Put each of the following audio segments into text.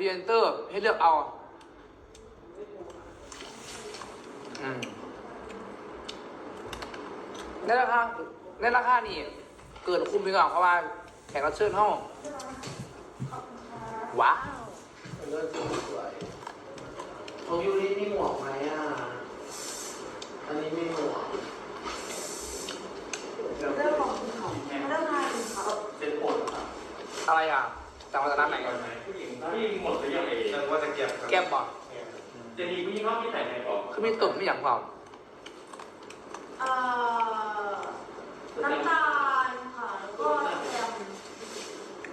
พรีเซนเตอร์ให้เลือกเอาอืมในราคาในราคานี่ เกินคุ้มไปก่อนเพราะว่าแขกรับเชิญห้องว้าวเลือกสีสวยของยูริมีหมวกไหมอะ อันนี้มีหมวกเรื่องของคุณเขาเรื่องงานของเขาเป็นผลครับอะไรอะ จำมาจากร้านไหนกันผู้หญิงผู้หญิงหมดหรือยังเองเรื่องว่าจะเก็บครับแก้มบอกจะมีผู้หญิงเขาที่ใส่ในกล่องคือมีตุ่มไม่อย่างเปล่าเอ่อน้ำตาลค่ะแล้วก็แซม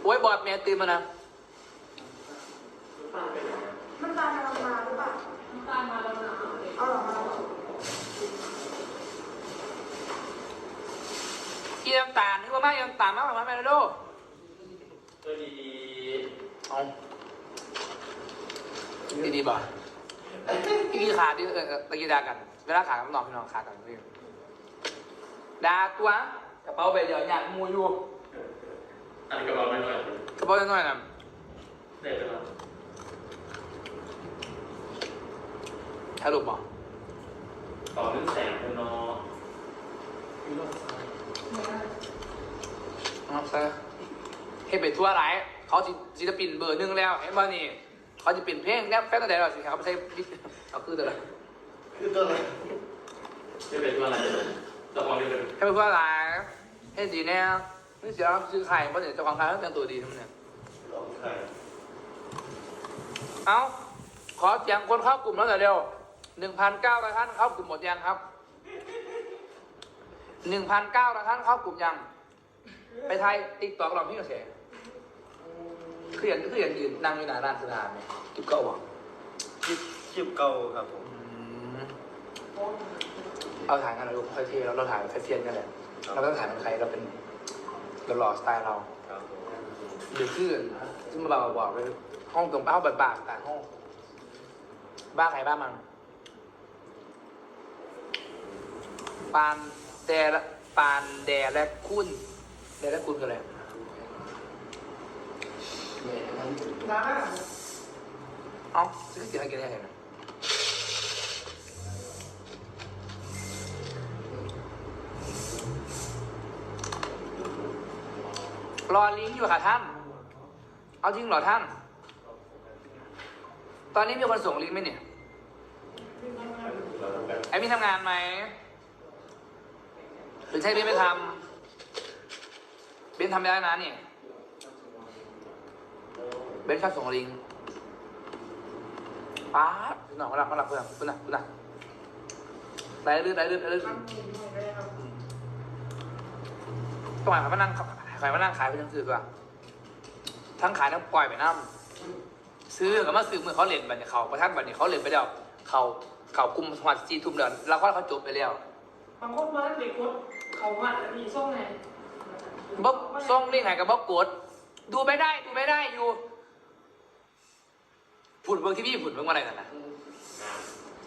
โอ้ยบอดเมียตื่นมานะน้ำตาลกำลังมาหรือเปล่าน้ำตาลมาแล้วนะเอาหรอมาแล้วเหรออีน้ำตาลนึกว่าไม่น้ำตาลมากกว่าแม่นะโดตัวดีเอา ดีดีๆบ่พี่กีขาดดิเออเออตะกี้ดากัน เวลาขากับน้องพี่น้องขากันพี่ดาตัวกระเป๋าใบเดียวอย่างมูอยู่อันนี้ก็บอกไม่หน่อยกระเป๋าน้อยๆนะเด็ดแล้วถ่ายรูปบ่ต่อเรื่องแสงเป็นนอเอาซะเฮ็ดไปทั่วไร เขาสิศิลปินเบอร์หนึ่งแล้วเห็นบ่นี่เขาจะเปลี่ยนเพลงแนบแฟนตั้งแต่เราสิเขาไม่ใช่เอาคือแต่ละคือตัวอะไรจะเป็นตัวอะไรละครเดียวกันให้เป็นทั่วไรให้ดีแน่นี่เสียซื้อไข่เพราะเดี๋ยวเจ้าของขายต้องแต่งตัวดีทั้งนั้นเนี่ยลองไข่เอาขอเสียงคนเข้ากลุ่มแล้วหน่อยเร็วหนึ่งพันเก้าร้อยท่านเข้ากลุ่มหมดยังครับหนึ่งพันเก้าร้อยท่านเข้ากลุ่มยัง ไปไทยติ๊กตอกลองพี่กระแส เครียดเครียดยืนนั่งอยู่หน้าร้านสถานเนี่ยกิ๊บเก้าหวังคลิปคลิปเก่าครับผมเอาถ่ายกันหน่อยลูกค่อยเท่แล้วเราถ่ายค่อยเทียนกันแหละเราไม่ต้องถ่ายเป็นใครเราเป็นเราหล่อสไตล์เราครับผมหรือคือซึ่งมาบอกบอกเลยห้องตรงเป้าบัดบากแต่ห้อง บ้าใครบ้ามันปานแดและปานแดและคุณแดและคุณคืออะไรน้ำอะ เอาซื้อกินอะไรกินได้ไงนะรอลิงก์อยู่ค่ะท่าน เอาจริงเหรอท่าน ตอนนี้มีคนส่งลิงก์ไหมเนี่ย ไอ้มีทำงานไหม หรือใช่เบนไม่ทำเบนทำได้นะเนี่ย เบนชอบส่งลิงก์ป๊าดหน่อยเขาหลับเขาหลับเพื่อนเพื่อนนะเพื่อนนะไหลลื่นไหลลื่นไหลลื่นต้องหมายความว่านั่งขายว่านั่งขายไปทั้งซื้อตัวทั้งขายทั้งปล่อยไปน้ำซื้อกับมาซื้อมือเขาเล่นบัตรเนี่ยเขาประทัดบัตรเนี่ยเขาเล่นไปแล้วเขาเขากลุ่มสวัสดิ์จีทุ่มเดือนแล้วก็เขาจบไปแล้วบางคนมาเด็กคนเขาหัดแล้วมีส่งไงบกส่งลิงก์ไหนกับบกกดดูไม่ได้ดูไม่ได้อยู่ ผุดเบิ่งที่พี่ผุดเบิ่งว่าอะไรกันนะ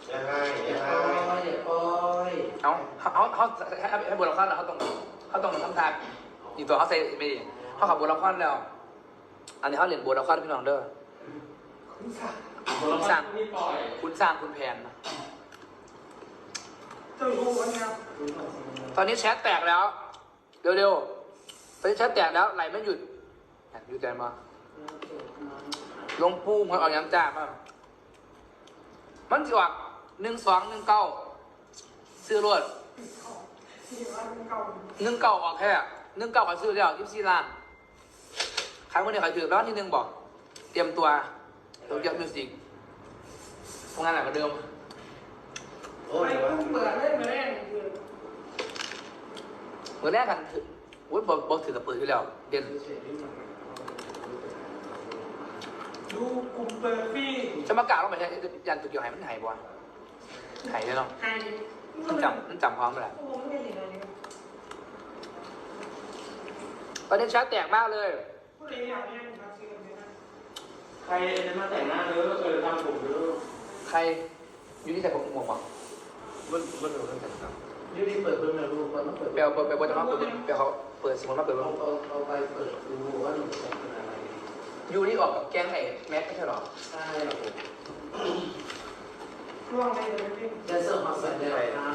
อย่าให้ออย่าย่าปให้ล่อยอย่าปล่อยเอาเขาเขาให้ให้บทละครแล้วเขาต้องเขาต้องทำทางอีกตัวเขาใส่ไม่ดีเขาขับบทละครแล้ว อันนี้เขาเรียนบทละครพี่น้องเด้อคนละฝั่งที่ปล่อยคุณสร้างคุณแผนนะเจ้าอยู่วันนี้ตอนนี้แชทแตกแล้ว เร็วๆตอนนี้แชทแตกแล้วไหลไม่หยุดอะหยุดใจมา ลงปูมันออกยังจ้ามามันสิออกหนึ่งสองหนึ่งเก้าซื้อรวดสี่วันเก่าหนึ่งเก้าออกแค่หนึ่งเก้าก็ซื้อแล้วยี่สิบสี่ล้านใครคนนี้ใครถือแล้วที่หนึ่งบอก เตรียมตัวโตเกียวมิวสิกทำงานหนักกว่าเดิมโอ้ไม่ยเพิ่งเปิดเล่นมาเล่นคือเมื่อแรกกันถือโอ้ยบอกบอกถือกับปืนอยู่แล้วเด่น ดูกลุ่มเปิดฟี่จะมากล่าวลงไปใช่ยันตุกเกียวหายมันหายบ่วะหายเลยเนาะไอ้มันจำมันจำความไม่ได้ผมไม่เห็นอะไรเลยตอนนี้แชทแตกมากเลยผู้ใดอยากเนี่ยมาซื้อกันได้ใครจะมาแต่งหน้าเด้อเออทำผมเด้อใครอยู่ที่ใส่ผมหมวกบอกมันมันรู้เรื่องกันครับยูริเปิดเพิ่มนะลูกมันต้องเปิดเปลวเปลวเปลวจะมาเปิดเปลวเขาเปิดสมุนมาเปิดเอาเอาเอาไปเปิดดูว่า ยูนี่ออกกับแก๊งไอ้แม็กไม่ใช่หรอใช่ครับผมช่วงนี้จะไม่วิ่งจะเสิร์ฟมาเสร็จแล้วนะ